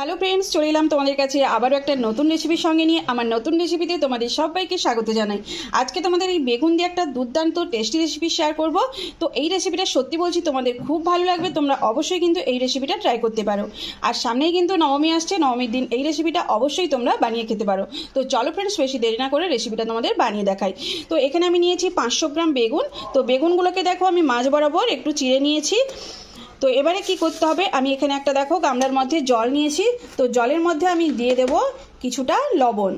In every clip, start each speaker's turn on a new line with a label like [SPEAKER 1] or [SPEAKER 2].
[SPEAKER 1] Hello friends চলে এলাম তোমাদের কাছে আবারও একটা নতুন রেসিপির সঙ্গে নিয়ে। আমার নতুন রেসিপিতে তোমাদের সবাইকে স্বাগত জানাই। আজকে তোমাদের এই বেগুন দিয়ে একটা দুর্দান্ত টেস্টি রেসিপি শেয়ার করব। তো এই রেসিপিটা সত্যি বলছি, তোমাদের খুব ভালো লাগবে, তোমরা অবশ্যই কিন্তু এই রেসিপিটা ট্রাই করতে পারো। আর সামনেই কিন্তু নবমী আসছে, নবমীর দিন এই রেসিপিটা অবশ্যই তোমরা বানিয়ে খেতে পারো। তো চলো ফ্রেন্ডস বেশি দেরি না করে রেসিপিটা তোমাদের বানিয়ে দেখাই। তো এখানে আমি নিয়েছি পাঁচশো গ্রাম বেগুন। তো বেগুনগুলোকে দেখো আমি মাছ বরাবর একটু চিড়ে নিয়েছি। তো এবারে কি করতে হবে? আমি এখানে একটা দেখো, গামলার মধ্যে জল নিয়েছি। তো জলের মধ্যে আমি দিয়ে দেব কিছুটা লবণ।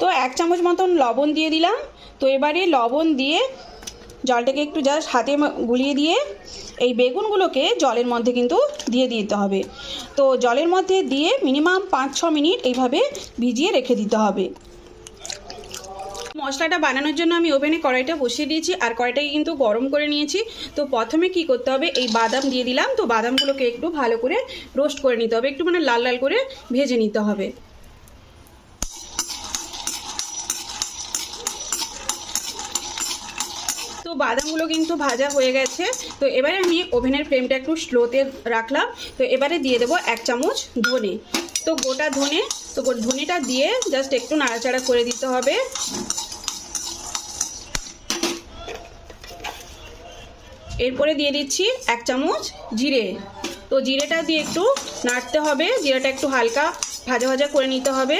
[SPEAKER 1] তো এক চামচ মতন লবণ দিয়ে দিলাম। তো এবারে লবণ দিয়ে জলটাকে একটু জাস্ট হাতে গুলিয়ে দিয়ে এই বেগুনগুলোকে জলের মধ্যে কিন্তু দিয়ে দিতে হবে। তো জলের মধ্যে দিয়ে মিনিমাম পাঁচ ছ মিনিট এইভাবে ভিজিয়ে রেখে দিতে হবে। মশলাটা বানানোর জন্য আমি ওভেনে কড়াইটা বসিয়ে দিয়েছি, আর কড়াইটাকে কিন্তু গরম করে নিয়েছি। তো প্রথমে কি করতে হবে, এই বাদাম দিয়ে দিলাম। তো বাদামগুলোকে একটু ভালো করে রোস্ট করে নিতে হবে, একটু মানে লাল লাল করে ভেজে নিতে হবে। তো বাদামগুলো কিন্তু ভাজা হয়ে গেছে। তো এবারে আমি ওভেনের ফ্লেমটা একটু স্লোতে রাখলাম। তো এবারে দিয়ে দেবো এক চামচ ধনে। তো গোটা ধনে, তো ধনেটা দিয়ে জাস্ট একটু নাড়াচাড়া করে দিতে হবে। এরপরে দিয়ে দিচ্ছি এক চামচ জিরে। তো জিরেটা দিয়ে একটু নাড়তে হবে, জিরেটা একটু হালকা ভাজা ভাজা করে নিতে হবে।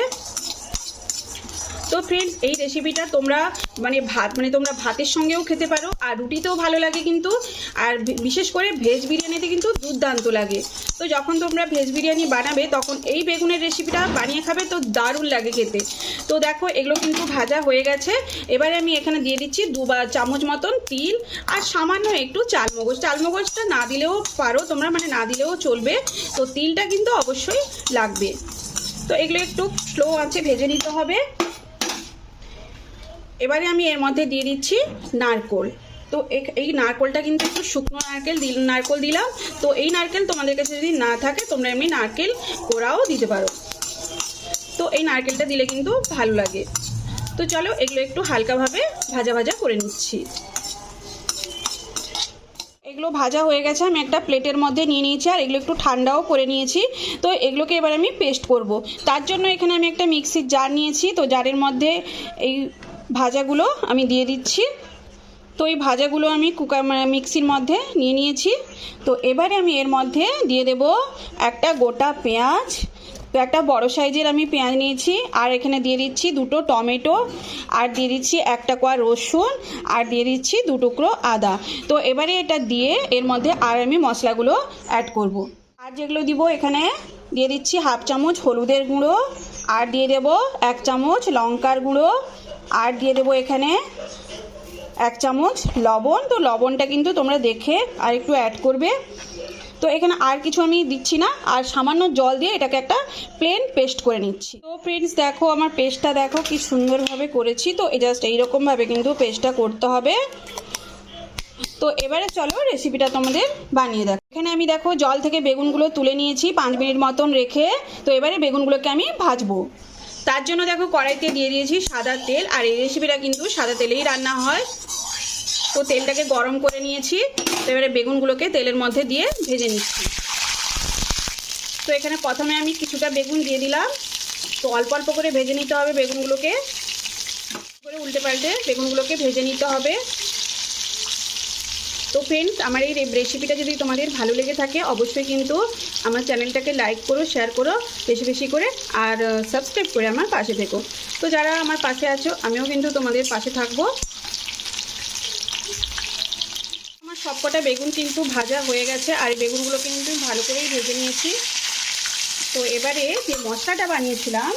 [SPEAKER 1] তো ফ্রেন্ডস এই রেসিপিটা তোমরা মানে ভাত মানে তোমরা ভাতের সঙ্গেও খেতে পারো, আর রুটিতেও ভালো লাগে কিন্তু, আর বিশেষ করে ভেজ বিরিয়ানিতে কিন্তু দুর্দান্ত লাগে। তো যখন তোমরা ভেজ বিরিয়ানি বানাবে, তখন এই বেগুনের রেসিপিটা বানিয়ে খাবে, তো দারুণ লাগে খেতে। তো দেখো, এগুলো কিন্তু ভাজা হয়ে গেছে। এবারে আমি এখানে দিয়ে দিচ্ছি দু চামচ মতন তিল আর সামান্য একটু চালমগজ। চালমগজটা না দিলেও পারো তোমরা মানে না দিলেও চলবে। তো তিলটা কিন্তু অবশ্যই লাগবে। তো এগুলো একটু স্লো আছে ভেজে নিতে হবে। এবারে আমি এর মধ্যে দিয়ে দিচ্ছি নারকোল। তো এই নারকোলটা কিন্তু একটু শুকনো নারকেল নারকোল দিলাম। তো এই নারকেল তোমাদের কাছে যদি না থাকে, তোমরা এমনি নারকেল কোড়াও দিতে পারো। তো এই নারকেলটা দিলে কিন্তু ভালো লাগে। তো চলো এগুলো একটু হালকাভাবে ভাজা ভাজা করে নিচ্ছি। এগুলো ভাজা হয়ে গেছে, আমি একটা প্লেটের মধ্যে নিয়ে নিয়েছি, আর এগুলো একটু ঠান্ডাও করে নিয়েছি। তো এগুলোকে এবার আমি পেস্ট করব। তার জন্য এখানে আমি একটা মিক্সির জার নিয়েছি, তো জারের মধ্যে এই ভাজাগুলো আমি দিয়ে দিচ্ছি। তো এই ভাজাগুলো আমি কুকার মানে মিক্সির মধ্যে নিয়ে নিয়েছি। তো এবারে আমি এর মধ্যে দিয়ে দেব একটা গোটা পেঁয়াজ। তো একটা বড় সাইজের আমি পেঁয়াজ নিয়েছি, আর এখানে দিয়ে দিচ্ছি দুটো টমেটো, আর দিয়ে দিচ্ছি একটা কোয়া রসুন, আর দিয়ে দিচ্ছি দু টুকরো আদা। তো এবারে এটা দিয়ে এর মধ্যে আর আমি মশলাগুলো অ্যাড করব। আর যেগুলো দিব এখানে দিয়ে দিচ্ছি হাফ চামচ হলুদের গুঁড়ো, আর দিয়ে দেব এক চামচ লঙ্কার গুঁড়ো, আর দিয়ে দেবো এখানে এক চামচ লবণ। তো লবণটা কিন্তু তোমরা দেখে আর একটু অ্যাড করবে। তো এখানে আর কিছু আমি দিচ্ছি না। আর সামান্য জল দিয়ে এটাকে একটা প্লেন পেস্ট করে নিচ্ছি। তো ফ্রেন্ডস দেখো, আমার পেস্টটা দেখো কি সুন্দরভাবে করেছি। তো জাস্ট এইরকমভাবে কিন্তু পেস্টটা করতে হবে। তো এবারে চলো রেসিপিটা তোমাদের বানিয়ে দেখো। এখানে আমি দেখো জল থেকে বেগুনগুলো তুলে নিয়েছি পাঁচ মিনিট মতন রেখে। তো এবারে বেগুনগুলোকে আমি ভাজবো। তার জন্য দেখো কড়াইতে দিয়ে দিয়েছি সাদা তেল, আর এই রেসিপিটা কিন্তু সাদা তেলেই রান্না হয়। তো তেলটাকে গরম করে নিয়েছি, তো এবারে বেগুনগুলোকে তেলের মধ্যে দিয়ে ভেজে নিচ্ছি। তো এখানে প্রথমে আমি কিছুটা বেগুন দিয়ে দিলাম। তো অল্প অল্প করে ভেজে নিতে হবে বেগুনগুলোকে। করে উল্টে পাল্টে বেগুনগুলোকে ভেজে নিতে হবে। তো ফ্রেন্ডস আমার এই রেসিপিটা যদি তোমাদের ভালো লেগে থাকে, অবশ্যই কিন্তু আমার চ্যানেলটাকে লাইক করো শেয়ার করো, বেশি বেশি করে, আর সাবস্ক্রাইব করে আমার পাশে থেকো। তো যারা আমার পাশে আছো, আমিও কিন্তু তোমাদের পাশে থাকব। আমার সবকটা বেগুন কিন্তু ভাজা হয়ে গেছে, আর বেগুনগুলো কিন্তু ভালো করেই ভেজে নিয়েছি। তো এবারে যে মশলাটা বানিয়েছিলাম,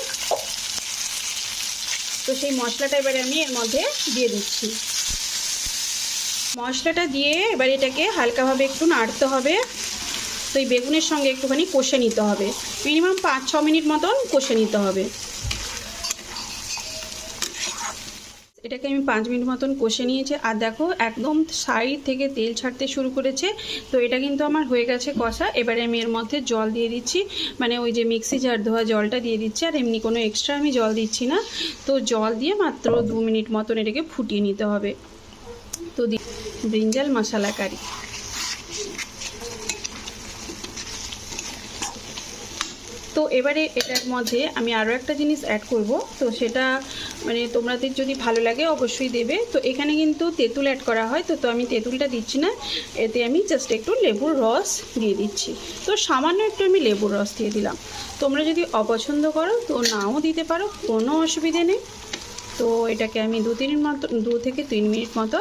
[SPEAKER 1] তো সেই মশলাটা এবারে আমি এর মধ্যে দিয়ে দিচ্ছি। মশলাটা দিয়ে এবার এটাকে হালকাভাবে একটু নাড়তে হবে। তো এই বেগুনের সঙ্গে একটুখানি কষে নিতে হবে। মিনিমাম পাঁচ, ছ মিনিট মতন কষে নিতে হবে। এটাকে আমি পাঁচ মিনিট মতন কষে নিয়েছি। আর দেখো, একদম সাইড থেকে তেল ছাড়তে শুরু করেছে। তো এটা কিন্তু আমার হয়ে গেছে কষা। এবারে আমি এর মধ্যে জল দিয়ে দিচ্ছি। মানে ওই যে মিক্সি জার ধোয়া জলটা দিয়ে দিচ্ছি। আর এমনি কোনো এক্সট্রা আমি জল দিচ্ছি না। তো জল দিয়ে মাত্র দু মিনিট মতন এটাকে ফুটিয়ে নিতে হবে। তো ব্রিঞ্জাল মশলা কারি তো এবারে এটার মধ্যে আমি আরও একটা জিনিস অ্যাড করব। তো সেটা মানে তোমাদের যদি ভালো লাগে অবশ্যই দেবে। তো এখানে কিন্তু তেঁতুল অ্যাড করা হয়। তো তো আমি তেঁতুলটা দিচ্ছি না। এতে আমি জাস্ট একটু লেবুর রস দিয়ে দিচ্ছি। তো সামান্য একটু আমি লেবুর রস দিয়ে দিলাম। তোমরা যদি অপছন্দ করো, তো নাও দিতে পারো। কোনো অসুবিধে নেই। তো এটাকে আমি দু তিন মতো, দু থেকে তিন মিনিট মতো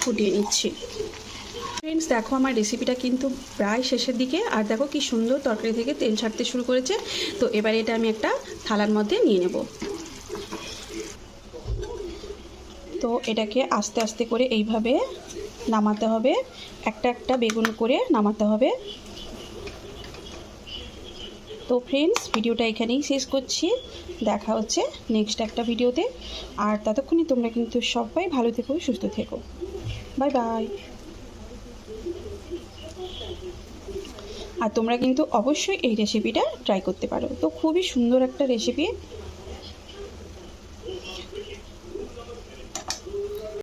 [SPEAKER 1] ফুটিয়ে নিচ্ছি। ফ্রেন্ডস দেখো আমার রেসিপিটা কিন্তু প্রায় শেষের দিকে। আর দেখো কি সুন্দর তরকারি থেকে তেল ছাড়তে শুরু করেছে। তো এবারে এটা আমি একটা থালার মধ্যে নিয়ে নেব। তো এটাকে আস্তে আস্তে করে এইভাবে নামাতে হবে। একটা একটা বেগুন করে নামাতে হবে। তো ফ্রেন্ডস ভিডিওটা এখানেই শেষ করছি। দেখা হচ্ছে নেক্সট একটা ভিডিওতে। আর ততক্ষণে তোমরা কিন্তু সবাই ভালো থেকো, সুস্থ থেকো। বাই বাই আর তোমরা কিন্তু অবশ্যই এই রেসিপিটা ট্রাই করতে পারো। তো খুবই সুন্দর একটা রেসিপি